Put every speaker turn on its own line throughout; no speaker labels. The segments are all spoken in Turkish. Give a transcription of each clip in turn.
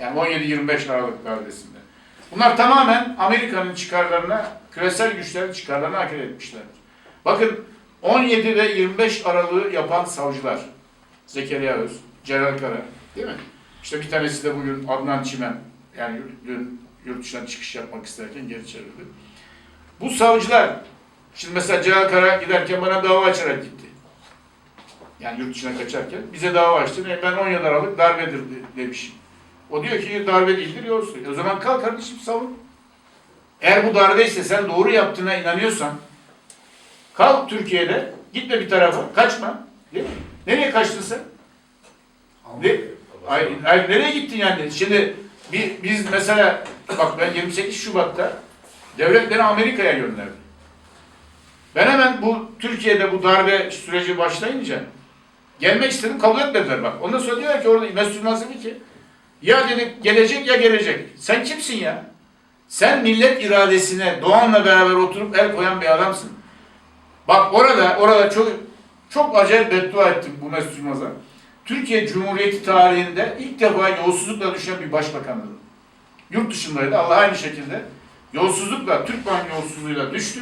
Yani 17-25 Aralık darbesinde. Bunlar tamamen Amerika'nın çıkarlarına, küresel güçlerin çıkarlarına hareket etmişlerdir. Bakın 17 ve 25 Aralık'ı yapan savcılar, Zekeriya Öz, Celal Kara, değil mi? İşte bir tanesi de bugün Adnan Çimen, yani dün yurt dışına çıkış yapmak isterken geri çevirdi. Bu savcılar, şimdi mesela Celal Kara giderken bana dava açarak gitti. Yani yurt dışına kaçarken bize dava açtı. E, Ben 17 Aralık darbedir de- demişim. O diyor ki darbe değildir, yolsuz. O zaman kalk kardeşim savun. Eğer bu darbeyse sen doğru yaptığına inanıyorsan kalk Türkiye'de gitme bir tarafa kaçma. Değil mi? Nereye kaçtın sen? Ne? Ay, ay, nereye gittin yani? Şimdi bir, biz mesela bak ben 28 Şubat'ta devlet beni Amerika'ya gönderdi. Ben hemen bu Türkiye'de bu darbe süreci başlayınca gelmek istedim kabul etmediler bak. Ondan sonra diyorlar ki orada Mesut dedi ki ya dedi gelecek ya gelecek. Sen kimsin ya? Sen millet iradesine Doğan'la beraber oturup el koyan bir adamsın. Bak orada orada çok çok acayip beddua ettim bu Mesut. Türkiye Cumhuriyeti tarihinde ilk defa yolsuzlukla düşen bir başbakandı. Yurt dışındaydı. Allah aynı şekilde yolsuzlukla, Türk Bank yolsuzluğuyla düştü.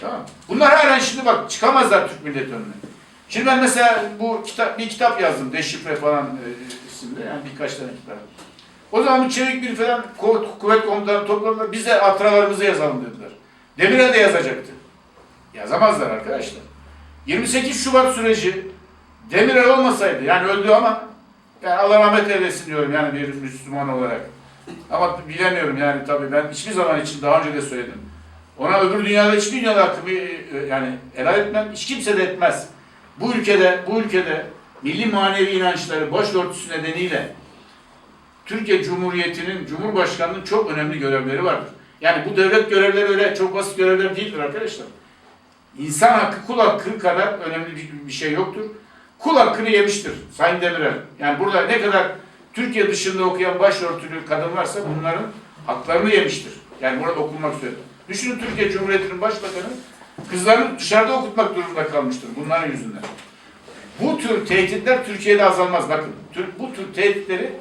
Tamam. Bunlar halen şimdi bak çıkamazlar Türk milleti önüne. Şimdi ben mesela bu kitap bir kitap yazdım. Deşifre falan e, isimli. Yani birkaç tane kitap. O zaman çevik bir falan kuvvet, komutanı topladılar. Biz de hatıralarımızı yazalım dediler. Demirel de yazacaktı. Yazamazlar arkadaşlar. 28 Şubat süreci Demirel olmasaydı yani öldü ama yani Allah rahmet eylesin diyorum yani bir Müslüman olarak. Ama bilemiyorum yani tabii ben hiçbir zaman için daha önce de söyledim. Ona öbür dünyada hiçbir dünyada hakkımı e, yani helal etmem, hiç kimse de etmez. Bu ülkede, bu ülkede milli manevi inançları başörtüsü nedeniyle Türkiye Cumhuriyeti'nin, Cumhurbaşkanı'nın çok önemli görevleri vardır. Yani bu devlet görevleri öyle çok basit görevler değildir arkadaşlar. İnsan hakkı, kul hakkı kadar önemli bir, bir şey yoktur. Kul hakkını yemiştir Sayın Demirel. Yani burada ne kadar Türkiye dışında okuyan başörtülü kadın varsa bunların haklarını yemiştir. Yani burada okunmak üzere. Düşünün Türkiye Cumhuriyeti'nin başbakanı kızlarını dışarıda okutmak durumunda kalmıştır bunların yüzünden. Bu tür tehditler Türkiye'de azalmaz. Bakın bu tür tehditleri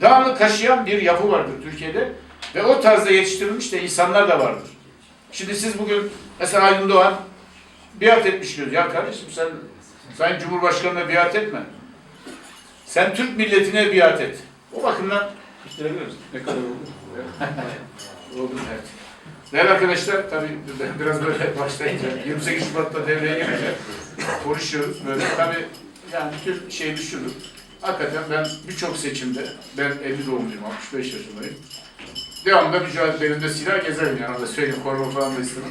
devamlı kaşıyan bir yapı vardır Türkiye'de. Ve o tarzda yetiştirilmiş de insanlar da vardır. Şimdi siz bugün mesela Aydın Doğan biat etmiş diyoruz. Ya kardeşim sen Sayın Cumhurbaşkanı'na biat etme. Sen Türk milletine biat et. O bakımdan bitirebilir misin? Ne kadar oldu? oldu evet. Değerli arkadaşlar, tabii biraz böyle başlayınca 28 Şubat'ta devreye girince konuşuyoruz böyle. Tabii yani bütün şeyi düşündüm. Hakikaten ben birçok seçimde, ben 50 doğumluyum, 65 yaşındayım. Devamlı mücadelelerinde silah gezerim yani orada söyleyeyim, koruma falan da istemem.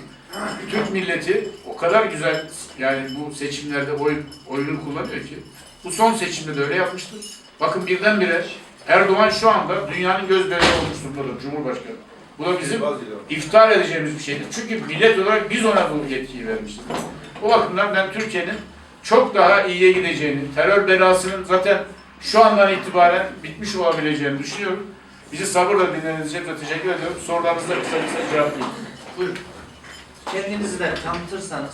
Türk milleti o kadar güzel yani bu seçimlerde oy, oyunu kullanıyor ki bu son seçimde de öyle yapmıştır. Bakın birdenbire Erdoğan şu anda dünyanın göz bebeği olmuş durumdadır Cumhurbaşkanı. Bu da bizim iftihar edeceğimiz bir şeydir. Çünkü millet olarak biz ona bu yetkiyi vermişiz. O bakımdan ben Türkiye'nin çok daha iyiye gideceğini, terör belasının zaten şu andan itibaren bitmiş olabileceğini düşünüyorum. Bizi sabırla dinlediğiniz için teşekkür ediyorum. Sorularınızda kısa kısa cevaplayayım. Buyurun.
Kendinizi de tanıtırsanız.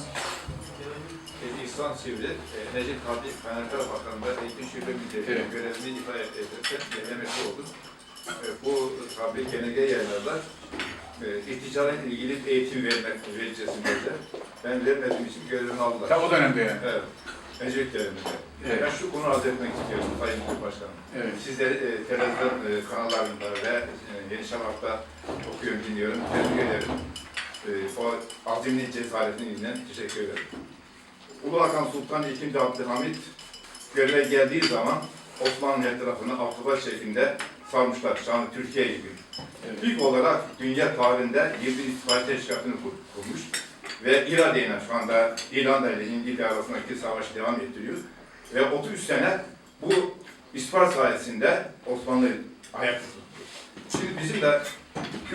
İhsan Sivri, e, Necip Hadi Kaynaşlar Bakanı'nda Eğitim Şube Müdürlüğü
Evet.
görevini ifa ederken emekli oldum. E, bu tabi genelge yayınladılar. E, İhticarla ilgili eğitim vermek verecesinde de ben vermediğim için görevini aldılar.
Tam o dönemde yani.
Evet. Meclis döneminde.
Evet.
Ben şu konuyu arz etmek istiyorum Sayın Cumhurbaşkanım.
Evet.
Sizleri e, televizyon e, kanallarında ve e, Yeni Şafak'ta okuyorum, dinliyorum. Tebrik ederim. E, o azimli cesaretininden teşekkür ederim. Ulu Hakan Sultan II. Abdülhamit göreve geldiği zaman Osmanlı etrafını Avrupa şeklinde sarmışlar. Şu an Türkiye gibi.
Evet.
İlk olarak dünya tarihinde bir bir istihbarat teşkilatını kur- kurmuş. Ve İrade'yle şu anda İrlanda ile İngiltere arasındaki savaşı devam ettiriyor. Ve 33 sene bu istihbarat sayesinde Osmanlı ayakta tuttu. Şimdi bizim de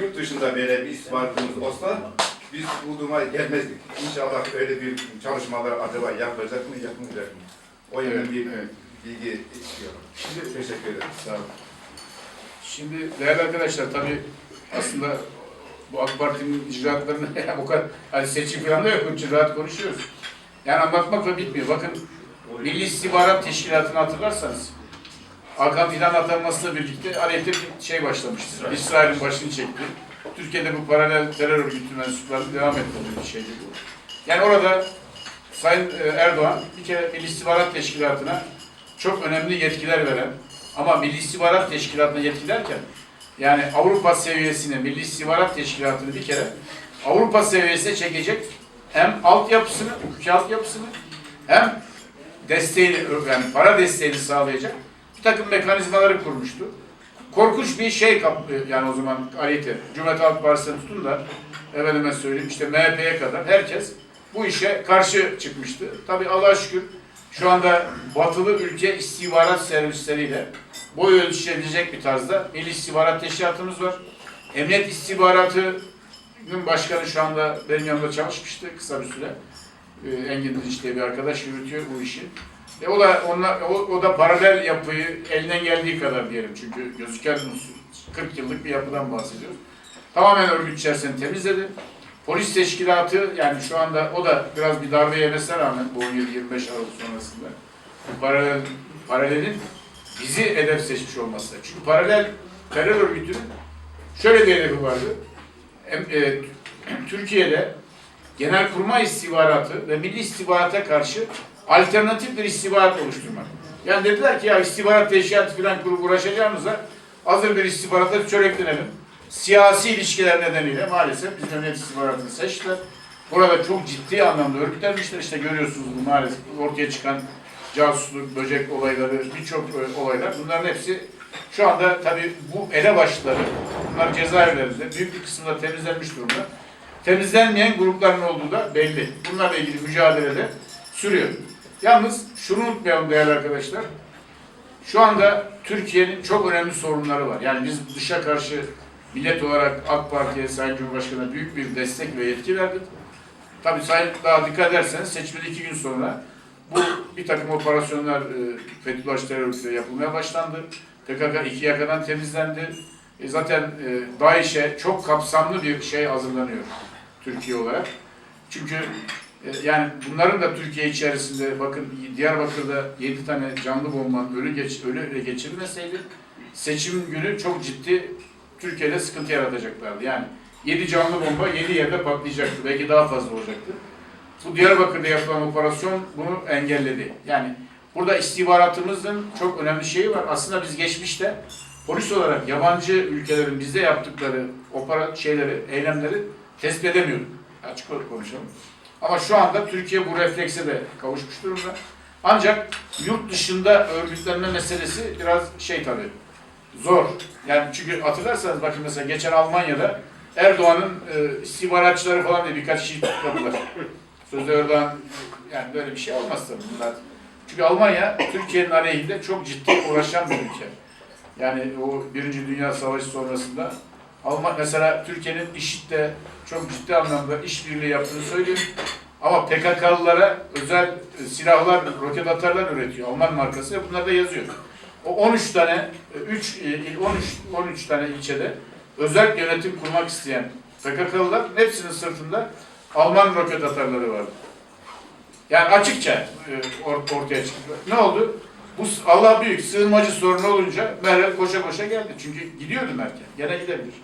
yurt dışında böyle bir istihbaratımız olsa biz bu duruma gelmezdik. İnşallah öyle bir çalışmalar acaba yapacak mı, yapmayacak mı? O yönden bir
Evet.
bilgi istiyorum. Şimdi teşekkür ederim.
Sağ olun. Şimdi değerli arkadaşlar tabii aslında bu AK Parti'nin icraatlarını o kadar hani seçim falan da yok. icraat konuşuyoruz. Yani anlatmakla bitmiyor. Bakın Milli İstihbarat Teşkilatı'nı hatırlarsanız Hakan Fidan atanmasıyla birlikte aleyhte bir şey başlamıştı. İsrail'in başını çekti. Türkiye'de bu paralel terör örgütü mensuplarını devam ettirdiği bir şeydi bu. Yani orada Sayın e, Erdoğan bir kere Milli İstihbarat Teşkilatı'na çok önemli yetkiler veren ama Milli İstihbarat Teşkilatı'na yetki derken yani Avrupa seviyesine Milli İstihbarat Teşkilatı'nı bir kere Avrupa seviyesine çekecek hem altyapısını, hukuki altyapısını hem desteğini, yani para desteğini sağlayacak bir takım mekanizmaları kurmuştu. Korkunç bir şey kaptı yani o zaman aleyhte. Cumhuriyet Halk Partisi'ni tutun da efendime söyleyeyim işte MHP'ye kadar herkes bu işe karşı çıkmıştı. Tabii Allah'a şükür şu anda batılı ülke istihbarat servisleriyle boy ölçüşebilecek bir tarzda Milli İstihbarat Teşkilatımız var. Emniyet İstihbaratı'nın başkanı şu anda benim yanımda çalışmıştı kısa bir süre. Ee, Engin diye bir arkadaş yürütüyor bu işi. E o da onunla, o, o da paralel yapıyı elinden geldiği kadar diyelim. Çünkü gözüken usul, 40 yıllık bir yapıdan bahsediyoruz. Tamamen örgüt içerisini temizledi. Polis teşkilatı yani şu anda o da biraz bir darbe yemesine rağmen bu 17-25 Aralık sonrasında paralel, paralelin bizi hedef seçmiş olması. Çünkü paralel terör örgütünün şöyle bir hedefi vardı. E, Türkiye'de Genelkurmay istihbaratı ve milli istihbarata karşı alternatif bir istihbarat oluşturmak. Yani dediler ki ya istihbarat teşkilatı falan kurup uğraşacağımıza hazır bir istihbarata çöreklenelim. Siyasi ilişkiler nedeniyle maalesef bizim emniyet istihbaratını seçtiler. Burada çok ciddi anlamda örgütlenmişler. İşte görüyorsunuz bu maalesef ortaya çıkan casusluk, böcek olayları, birçok e, olaylar. Bunların hepsi şu anda tabii bu elebaşları, bunlar cezaevlerinde büyük bir kısmında temizlenmiş durumda. Temizlenmeyen grupların olduğu da belli. Bunlarla ilgili mücadelede sürüyor. Yalnız şunu unutmayalım değerli arkadaşlar. Şu anda Türkiye'nin çok önemli sorunları var. Yani biz dışa karşı millet olarak AK Parti'ye, Sayın Cumhurbaşkanı'na büyük bir destek ve yetki verdik. Tabii Sayın daha dikkat ederseniz seçimden iki gün sonra bu bir takım operasyonlar e, Fethullahçı terör örgütüyle yapılmaya başlandı. PKK iki yakadan temizlendi. E, zaten e, DAEŞ'e çok kapsamlı bir şey hazırlanıyor Türkiye olarak. Çünkü e, yani bunların da Türkiye içerisinde bakın Diyarbakır'da 7 tane canlı bomba ölü geç ölü geçirilmeseydi seçim günü çok ciddi Türkiye'de sıkıntı yaratacaklardı. Yani 7 canlı bomba 7 yerde patlayacaktı. Belki daha fazla olacaktı. Bu Diyarbakır'da yapılan operasyon bunu engelledi. Yani burada istihbaratımızın çok önemli şeyi var. Aslında biz geçmişte polis olarak yabancı ülkelerin bizde yaptıkları opera şeyleri, eylemleri tespit edemiyorduk. Açık konuşalım. Ama şu anda Türkiye bu reflekse de kavuşmuş durumda. Ancak yurt dışında örgütlenme meselesi biraz şey tabii zor. Yani çünkü hatırlarsanız bakın mesela geçen Almanya'da Erdoğan'ın e, istihbaratçıları falan diye birkaç kişi tutukladılar. Sözde Erdoğan yani böyle bir şey olmaz tabii bunlar. Çünkü Almanya Türkiye'nin aleyhinde çok ciddi uğraşan bir ülke. Yani o Birinci Dünya Savaşı sonrasında Alman mesela Türkiye'nin IŞİD'le çok ciddi anlamda işbirliği yaptığını söyleyeyim. Ama PKK'lılara özel silahlar, roket atarlar üretiyor. Alman markası bunlar da yazıyor. O 13 tane, 3 il, 13 13 tane ilçede özel yönetim kurmak isteyen PKK'lılar hepsinin sırtında Alman roket atarları vardı. Yani açıkça e, or- ortaya çıktı. Ne oldu? Bu Allah büyük sığınmacı sorunu olunca Meral koşa koşa geldi. Çünkü gidiyordu Merkel. Gene gidebilir.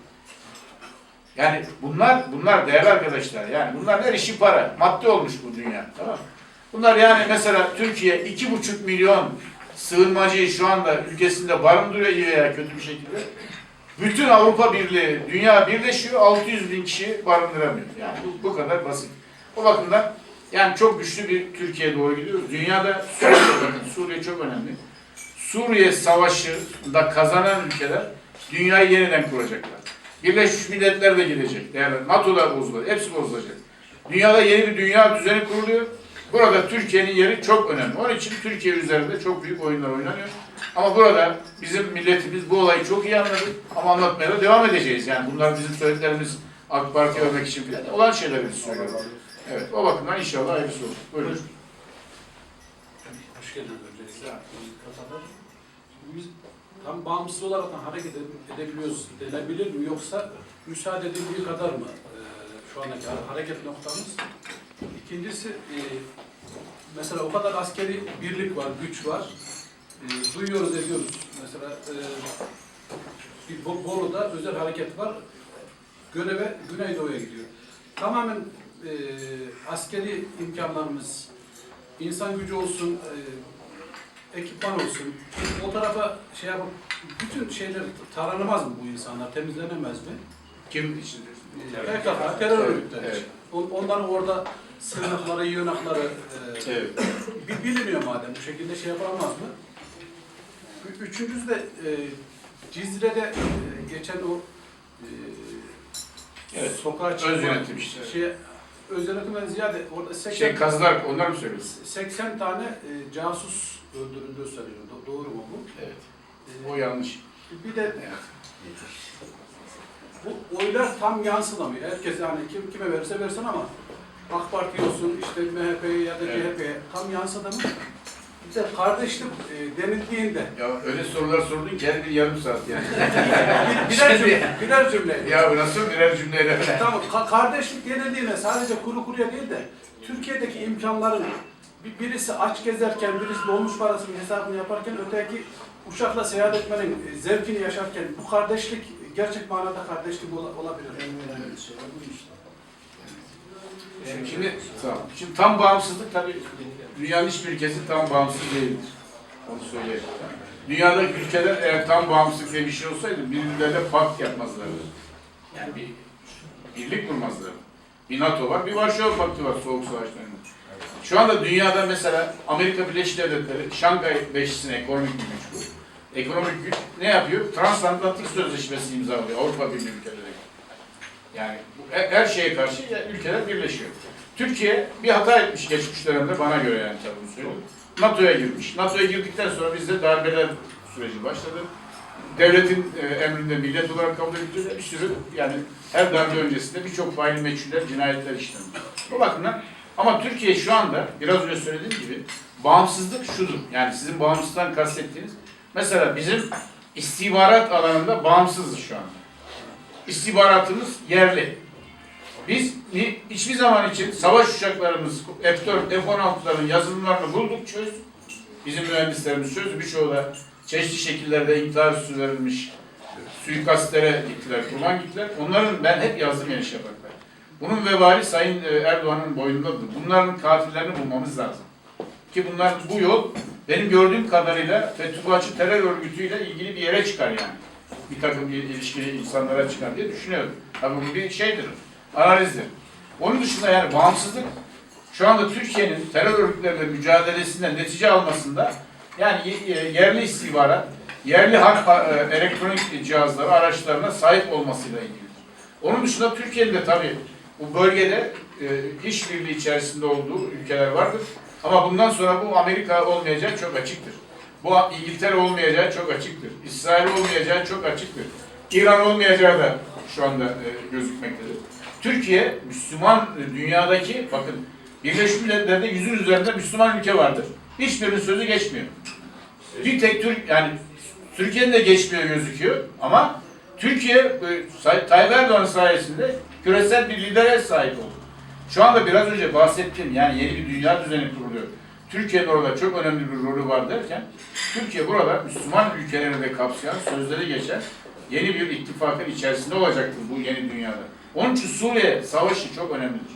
Yani bunlar bunlar değerli arkadaşlar. Yani bunlar her işi para. Madde olmuş bu dünya. Tamam? Bunlar yani mesela Türkiye iki buçuk milyon sığınmacıyı şu anda ülkesinde barındırıyor veya kötü bir şekilde. Bütün Avrupa Birliği, dünya birleşiyor, 600 bin kişi barındıramıyor. Yani bu, bu kadar basit. O bakımdan yani çok güçlü bir Türkiye'ye doğru gidiyoruz. Dünyada Suriye, Suriye çok önemli. Suriye Savaşı'nda kazanan ülkeler dünyayı yeniden kuracaklar. Birleşmiş Milletler de gidecek. Yani NATO da bozulacak. Hepsi bozulacak. Dünyada yeni bir dünya düzeni kuruluyor. Burada Türkiye'nin yeri çok önemli. Onun için Türkiye üzerinde çok büyük oyunlar oynanıyor. Ama burada bizim milletimiz bu olayı çok iyi anladı. Ama anlatmaya da devam edeceğiz. Yani bunlar bizim söylediklerimiz AK Parti övmek için falan olan şeyler biz söylüyoruz. Evet, o bakımdan inşallah hayırlısı olur. Buyurun.
Hoş geldiniz. Biz tam bağımsız olarak hareket ede- edebiliyoruz denebilir mi yoksa müsaade edildiği kadar mı e, şu andaki ha- hareket noktamız? İkincisi e, mesela o kadar askeri birlik var, güç var. E, duyuyoruz ediyoruz Mesela e, bir Bo- Bolu'da özel hareket var. Göreve Güneydoğu'ya gidiyor. Tamamen e, askeri imkanlarımız, insan gücü olsun, e, ekipman olsun, o tarafa şey yapıp bütün şeyler taranamaz mı bu insanlar, temizlenemez mi?
Kim içindir?
E, PKK, terör örgütleri.
evet.
On- Onların orada sığınakları, yığınakları e,
Evet.
Bi- biliniyor madem bu şekilde şey yapamaz mı? Üçüncüsü de e, Cizre'de e, geçen o e,
Evet,
sokağa çıkma
öz yönetim işte.
Şey, öz yönetimden ziyade orada 80,
Şey kazılar, onlar mı söylüyorsun?
80 tane e, casus öldürüldüğü söyleniyor. Do- doğru mu bu?
Evet.
E,
O yanlış.
bir de
Evet.
bu oylar tam yansılamıyor. Herkes yani kim kime verirse versin ama AK Parti olsun, işte MHP'ye ya da
Evet.
CHP'ye tam yansıdı mı? Bir de kardeşlik e, denildiğinde
Ya öyle sorular sordun ki her bir yarım saat yani.
Bir- birer cümle, birer cümle.
ya bu nasıl birer cümleyle?
Tamam, ka- kardeşlik denildiğine sadece kuru kuruya değil de Türkiye'deki imkanların bir- birisi aç gezerken, birisi dolmuş parasının hesabını yaparken, öteki uçakla seyahat etmenin e, zevkini yaşarken bu kardeşlik gerçek manada kardeşlik ola- olabilir.
Şimdi, tamam. Şimdi tam bağımsızlık tabii dünyanın hiçbir ülkesi tam bağımsız değildir. Onu söyleyeyim. Dünyadaki ülkeler eğer tam bağımsızlık diye bir şey olsaydı birbirlerine pakt yapmazlardı. Yani bir birlik kurmazlardı. Bir NATO var, bir Varşova Paktı var Soğuk Savaş döneminde. Şu anda dünyada mesela Amerika Birleşik Devletleri Şangay Beşisi'ne ekonomik bir güç bu. Ekonomik güç ne yapıyor? Transatlantik Sözleşmesi imzalıyor Avrupa Birliği ülkeleri. Yani her şeye karşı ülkeler birleşiyor. Türkiye bir hata etmiş geçmiş dönemde bana göre yani tabii. NATO'ya girmiş. NATO'ya girdikten sonra bizde darbeler süreci başladı. Devletin e, emrinde millet olarak kabul edildi. Bir sürü yani her darbe öncesinde birçok faili meçhuller, cinayetler işlendi. O bakımdan ama Türkiye şu anda biraz önce söylediğim gibi bağımsızlık şudur. Yani sizin bağımsızlıktan kastettiğiniz mesela bizim istihbarat alanında bağımsızız şu anda. İstihbaratımız yerli. Biz hiçbir zaman için savaş uçaklarımız F-4, F-16'ların yazılımlarını bulduk, çözdük. Bizim mühendislerimiz çözdü. Birçoğu da çeşitli şekillerde intihar verilmiş, suikastlere gittiler, kurban gittiler. Onların ben hep yazdım yani şafaklar. Bunun vebali Sayın e, Erdoğan'ın boyundadır. Bunların katillerini bulmamız lazım. Ki bunlar bu yol benim gördüğüm kadarıyla Fethullahçı terör örgütüyle ilgili bir yere çıkar yani. Bir takım il- ilişkili insanlara çıkar diye düşünüyorum. Tabii bu bir şeydir, analizdir. Onun dışında yani bağımsızlık şu anda Türkiye'nin terör örgütleriyle mücadelesinde netice almasında yani ye- ye- yerli istihbarat, yerli harp e, elektronik cihazları, araçlarına sahip olmasıyla ilgilidir. Onun dışında Türkiye'nin de tabii bu bölgede e, işbirliği içerisinde olduğu ülkeler vardır. Ama bundan sonra bu Amerika olmayacağı çok açıktır. Bu İngiltere olmayacağı çok açıktır. İsrail olmayacağı çok açıktır. İran olmayacağı da şu anda e, gözükmektedir. Türkiye, Müslüman e, dünyadaki, bakın Birleşmiş Milletler'de yüzün üzerinde Müslüman ülke vardır. Hiçbirinin sözü geçmiyor. Bir tek Türk, yani Türkiye'nin de geçmiyor gözüküyor ama Türkiye e, Tayyip Erdoğan sayesinde küresel bir lidere sahip oldu. Şu anda biraz önce bahsettiğim yani yeni bir dünya düzeni kuruluyor. Türkiye'nin orada çok önemli bir rolü var derken Türkiye burada Müslüman ülkeleri de kapsayan sözleri geçen yeni bir ittifakın içerisinde olacaktır bu yeni dünyada. Onun için Suriye savaşı çok önemlidir.